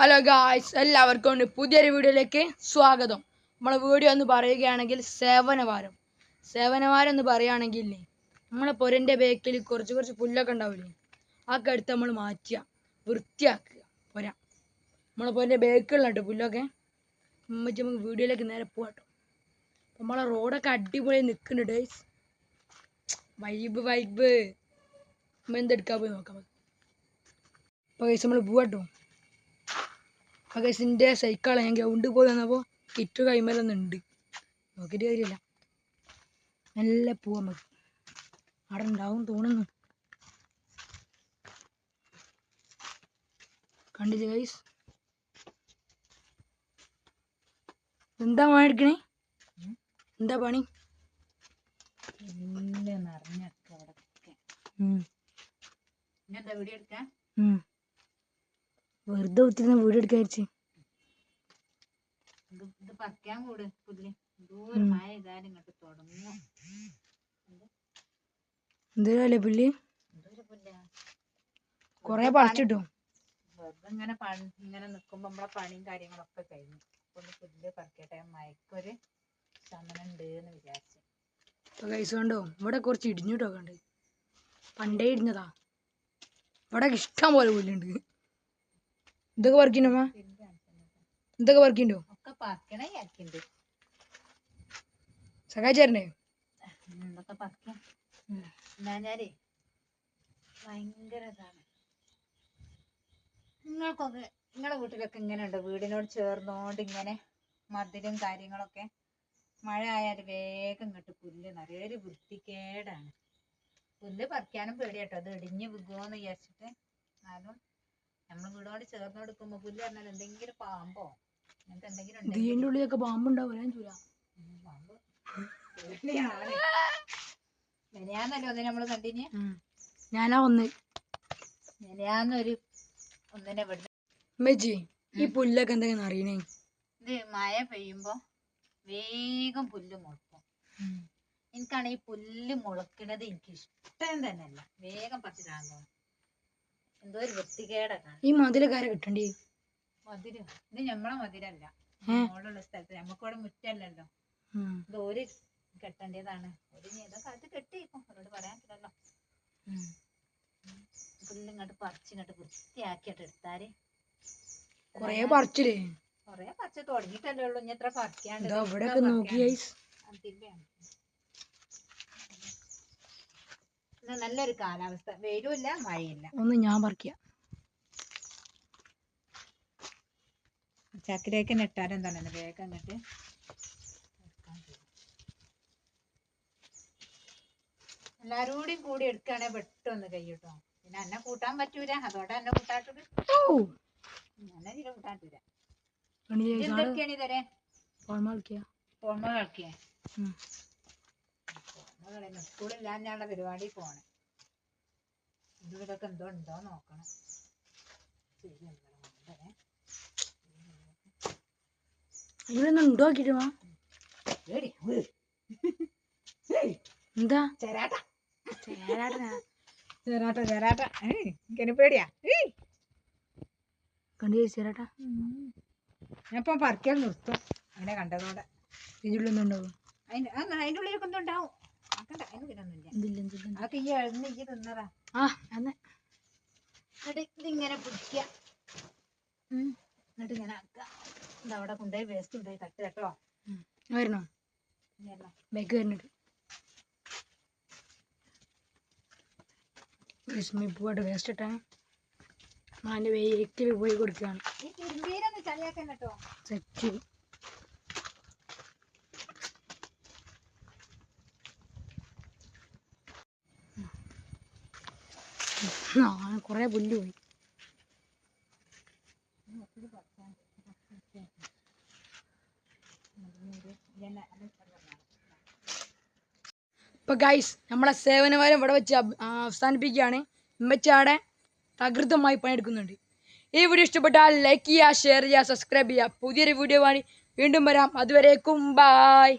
Hello guys എല്ലാവർക്കും ഉണ്ട് പുതിയൊരു വീഡിയോയിലേക്ക് സ്വാഗതം. നമ്മളെ വീഡിയോ എന്ന് പറയുകയാണെങ്കിൽ സേവനവാരം. സേവനവാരം എന്ന് പറയുകയാണെങ്കിൽ നമ്മളെ പൊരന്റെ ബേക്കിൽ കുറച്ച് കുറച്ച് പുല്ലൊക്കെ ഉണ്ടാവില്ലേ അതൊക്കെ എടുത്ത് നമ്മൾ മാറ്റുക വൃത്തിയാക്കുക. പൊര. നമ്മളെ പൊരന്റെ ബേക്കിൽ കേട്ടോ പുല്ലൊക്കെ. ഉമ്മച്ചി നമുക്ക് വീഡിയോയിലേക്ക് നേരെ പോകട്ടോ നമ്മളെ റോഡൊക്കെ അടിപൊളി നിൽക്കുന്നുണ്ട് ഗൈസ് വൈബ് വൈബ് നമ്മൾ എന്തെടുക്കാൻ പോയി നോക്കാം. അപ്പോൾ ഗൈസ് നമ്മൾ മകസിന്റെ സൈക്കിളാണ് ഞാൻ ഗ്രൗണ്ടിൽ പോയി വന്നപ്പോൾ കിറ്റ് കൈമലൊന്നുണ്ട്. നോക്കിയിട്ട് കാര്യമില്ല. നല്ല പോവാൻ മതി അവിടെ ഉണ്ടാവും തോന്നുന്നു. കണ്ടില്ലേ ഗൈസ് എന്താ പണി എടുക്കണേ? എന്താ പണി? പുല്ല് നിറഞ്ഞൊക്കെ അവിടൊക്കെ വീഡിയോ എടുക്കാൻ. വെറുതെ ഒത്തിരി വീട് എടുക്കാൻ വെച്ച് ഇത് പറിക്കാൻ കൂട് പുല്ല് ദൂരം മഴ ഇതാരും ഇങ്ങോട്ട് തുടങ്ങും. എന്തല്ലേ പുല്ല്? എന്തൊരു പുല്ലാ. കൊറേ പറിച്ചിട്ടു വെറുതെ ഇങ്ങനെ പണി ഇങ്ങനെ നിക്കുമ്പോ നമ്മളെ പണിയും കാര്യങ്ങളൊക്കെ കഴിഞ്ഞു. ഒന്ന് പുല്ല് പറിക്കട്ടെ. മയക്കൊരു ശമനം ഉണ്ട് എന്ന് വിചാരിച്ചു. ഇപ്പൊ കൈസ് കണ്ടോ? ഇവിടെ കുറച്ച് ഇടിഞ്ഞിട്ടൊക്കെ ഉണ്ട്. പണ്ടേ ഇടിഞ്ഞതാ. ഇവിടെ ഇഷ്ടം പോലെ പുല്ലുണ്ട്. ഇതൊക്കെ ഇതൊക്കെ വർക്കിണ്ടോ? ഇതൊക്കെ പറിക്കാം? എന്നാലേ ഭയങ്കര ഇതാണ്. നിങ്ങൾക്കൊക്കെ നിങ്ങളെ വീട്ടിലൊക്കെ ഇങ്ങനെ ഉണ്ട് വീടിനോട് ചേർന്നോണ്ട് ഇങ്ങനെ മതിലും കാര്യങ്ങളൊക്കെ മഴ ആയാൽ വേഗം ഇങ്ങോട്ട് പുല്ല് നിറയെ. ഒരു വൃത്തികേടാണ്. പുല്ല് പറിക്കാനും പേടിയാട്ടോ. അത് ഇടിഞ്ഞ് വിൽക്കുമോന്ന് വിചാരിച്ചിട്ട്. എന്നാലും നമ്മൾ വീടോട് ചേർന്ന് കൊടുക്കുമ്പോ പുല്ല് പറഞ്ഞാൽ എന്തെങ്കിലും പാമ്പോ അങ്ങനത്തെ എന്തെങ്കിലും ഇതിന്റെ ഉള്ളിലൊക്കെ പാമ്പുണ്ടാവും ചൂല. ഉം, പാമ്പ്. മെനയാന്നല്ലോ ഒന്നിനെ നമ്മൾ കണ്ടിന് ഞാനാ ഒന്ന് മെനയാന്നൊരു ഒന്നിനെ ഇവിടെ മെജി ഈ പുല്ലൊക്കെ എന്തെങ്കിലും അറിയണേ. ഇത് മഴ പെയ്യുമ്പോ വേഗം പുല്ല് മുളക്കും. എനിക്കാണ് ഈ പുല്ല് മുളക്കണത് എനിക്ക് ഇഷ്ടം തന്നെയല്ല. വേഗം പറിച്ചിടാൻ തോന്നും എന്തോ ഒരു വൃത്തികേടാണ് ഈ മതിലൊക്കെ കിട്ടണ്ടി? മധുരം ഇത് ഞമ്മളെ മധുരല്ല? മോളുള്ള സ്ഥലത്ത്. നമുക്കിവിടെ മുറ്റല്ലല്ലോ. ഉം. ഇത് ഒരു കെട്ടേണ്ടതാണ്. ഒരു ഏതോ കാലത്ത് കെട്ടിയിരിക്കും അവരോട് പറയാൻ പറ്റില്ലല്ലോ. ഉം. പുല്ല് ഇങ്ങോട്ട് പറിച്ചിങ്ങോട്ട് വൃത്തിയാക്കിയിട്ട് എടുത്താൽ കൊറേ പറിച്ചില്ലേ? കൊറേ പറിച്ച് തുടങ്ങിയിട്ടല്ലേ ഉള്ളൂ. ഇനി എത്ര പറിക്കാണ്ട് ഇതാ ഇതൊക്കെ നോക്കി പറിക്കാണ്ട്. നല്ലൊരു കാലാവസ്ഥ. വെയിലുമില്ല മഴയില്ല. ഒന്ന് ഞാൻ പറിക്കാം ചക്കിലേക്ക് നെട്ടാലും എന്താണ്? വേഗം എന്നിട്ട് എല്ലാരും കൂടി കൂടി എടുക്കുകയാണെങ്കിൽ പെട്ടെന്ന് കഴിയൂട്ടോ പിന്നെ എന്നെ കൂട്ടാൻ പറ്റൂല. അതോടെ എന്നെ കൂട്ടാട്ടത് ഓ എന്നെ തീരെ കൂട്ടാട്ടൂല എന്തൊക്കെയാണ് ഇതരെ ഫോൺ കളിക്കാ ഫോമ കളിക്കേ ഉം. സ്കൂളില്ലാഞ്ഞാള്ള പരിപാടി പോണേ. ഇത് ഇതൊക്കെ എന്തോ ഉണ്ടോ നോക്കണം. ശരി, എന്താണ് വേണ്ടേ? ഇവിടെ ഒന്നും ഉണ്ടോ എന്താ? ചേരാട്ട. ചേരാട്ടനാ ചേരാട്ട ചേരാട്ട. ഏയ്, എനിക്കെന്നെ പേടിയാ. ചേരാട്ടാ. പറിക്കാൻ നിർത്തും. അങ്ങനെ കണ്ടതോടെ. ഉണ്ടാവും അതിന്റെ അതിന്റെ ഉള്ളിലൊക്കെ ഇതിങ്ങനെ പിടിക്കുക. ഉം. എന്നിട്ട് ഇങ്ങനെ ആക്കുക. കൊണ്ടുപോയി വേസ്റ്റ് കൊണ്ടുപോയി തട്ട് കേട്ടോ വരണോ ബാഗ് വരുന്നുണ്ട് വിസ്മി പൂവായിട്ട് വേസ്റ്റ് ഇട്ടാണ്. അതിന്റെ വെയിറ്റിൽ പോയി കൊടുക്കുകയാണ്. സെറ്റ് കുറേ പുല്ല് പോയി. ഇപ്പൊ ഗൈസ് നമ്മളെ സേവനവാരം ഇവിടെ വെച്ച് അവസാനിപ്പിക്കുകയാണ്. ഉമ്മച്ചാടെ തകൃതമായി പണിയെടുക്കുന്നുണ്ട്. ഈ വീഡിയോ ഇഷ്ടപ്പെട്ടാൽ ലൈക്ക് ചെയ്യുക ഷെയർ ചെയ്യുക സബ്സ്ക്രൈബ് ചെയ്യുക. പുതിയൊരു വീഡിയോ വേണ്ടി വീണ്ടും വരാം. അതുവരേക്കും ബായ്